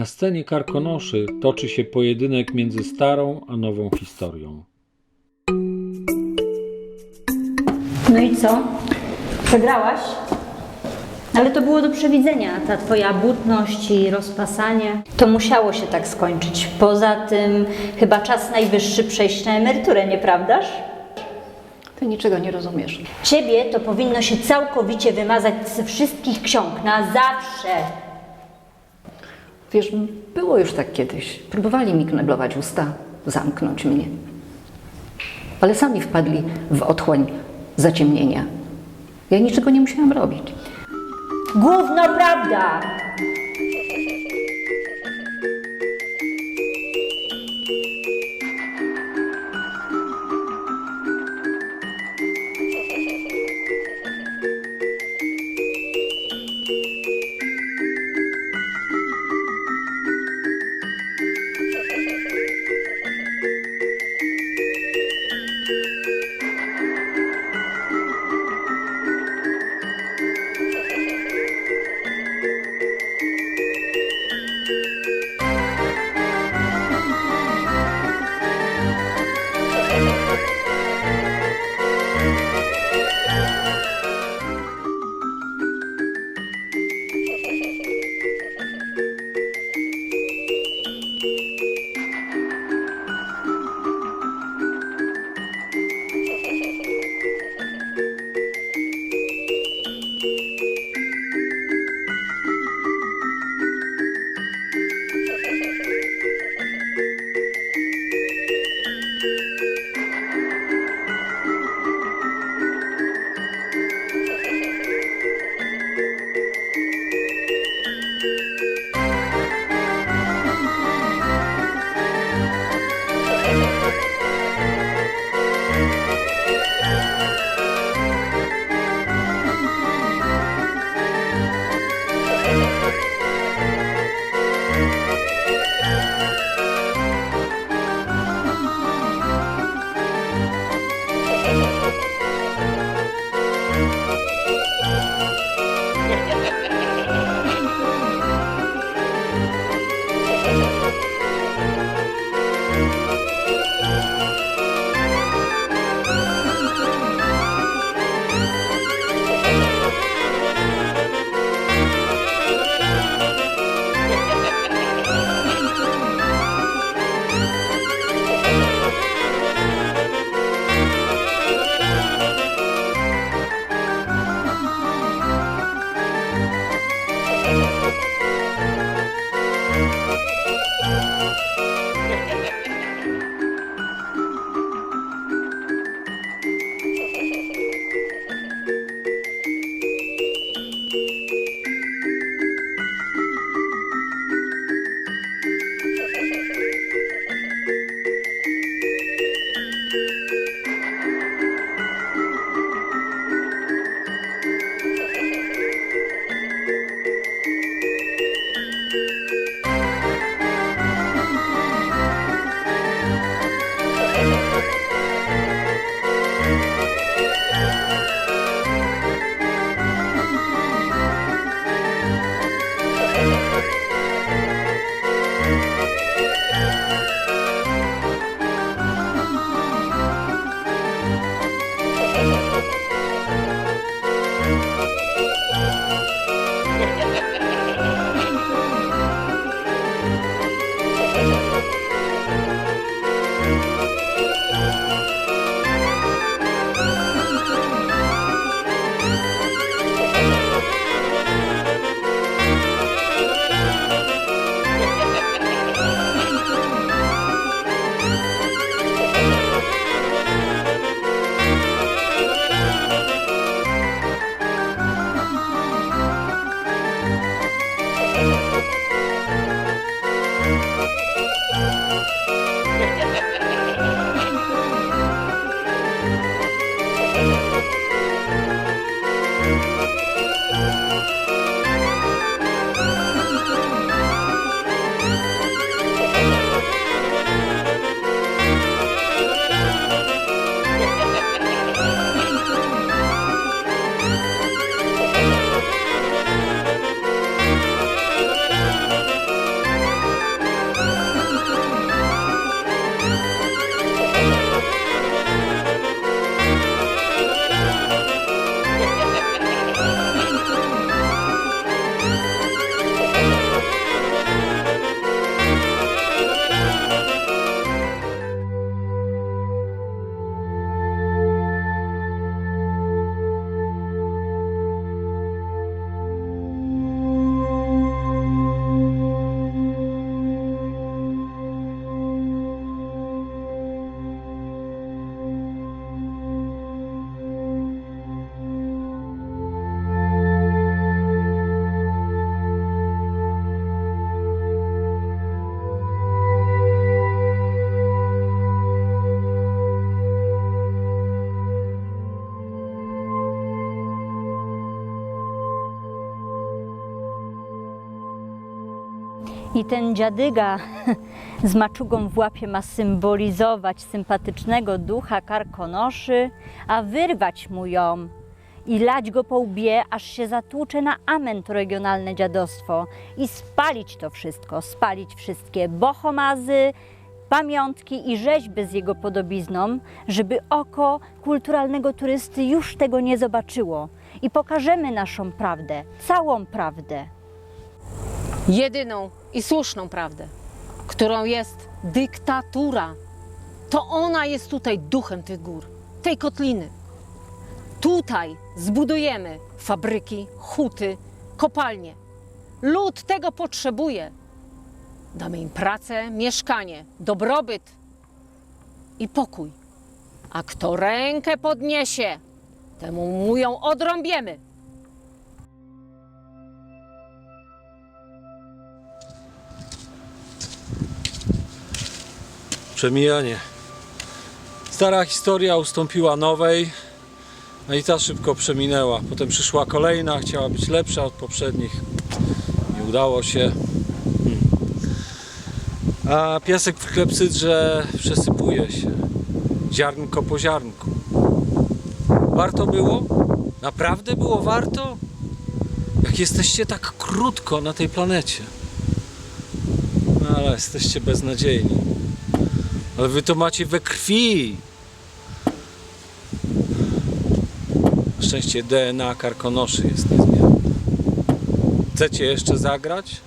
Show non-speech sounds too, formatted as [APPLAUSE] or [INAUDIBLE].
Na scenie Karkonoszy toczy się pojedynek między starą a nową historią. No i co? Przegrałaś? Ale to było do przewidzenia, ta twoja butność i rozpasanie. To musiało się tak skończyć. Poza tym chyba czas najwyższy przejść na emeryturę, nieprawdaż? Ty niczego nie rozumiesz. Ciebie to powinno się całkowicie wymazać ze wszystkich ksiąg, na zawsze. Wiesz, było już tak kiedyś. Próbowali mi kneblować usta, zamknąć mnie. Ale sami wpadli w otchłań zaciemnienia. Ja niczego nie musiałam robić. Gówno prawda! I ten dziadyga [LAUGHS] z maczugą w łapie ma symbolizować sympatycznego ducha karkonoszy, a wyrwać mu ją. I lać go po łbie, aż się zatłucze na amen to regionalne dziadostwo. I spalić to wszystko, spalić wszystkie bohomazy, pamiątki i rzeźby z jego podobizną, żeby oko kulturalnego turysty już tego nie zobaczyło. I pokażemy naszą prawdę, całą prawdę. jedyną i słuszną prawdę, którą jest dyktatura. To ona jest tutaj duchem tych gór, tej kotliny. Tutaj zbudujemy fabryki, huty, kopalnie. Lud tego potrzebuje. Damy im pracę, mieszkanie, dobrobyt i pokój. A kto rękę podniesie, temu mu ją odrąbiemy. Przemijanie. Stara historia ustąpiła nowej, no i ta szybko przeminęła. Potem przyszła kolejna, chciała być lepsza od poprzednich. Nie udało się. Hmm. A piasek w klepsydrze przesypuje się. Ziarnko po ziarnku. Warto było? Naprawdę było warto? Jak jesteście tak krótko na tej planecie. No ale jesteście beznadziejni. Ale wy to macie we krwi. Na szczęście DNA karkonoszy jest niezmienne. Chcecie jeszcze zagrać?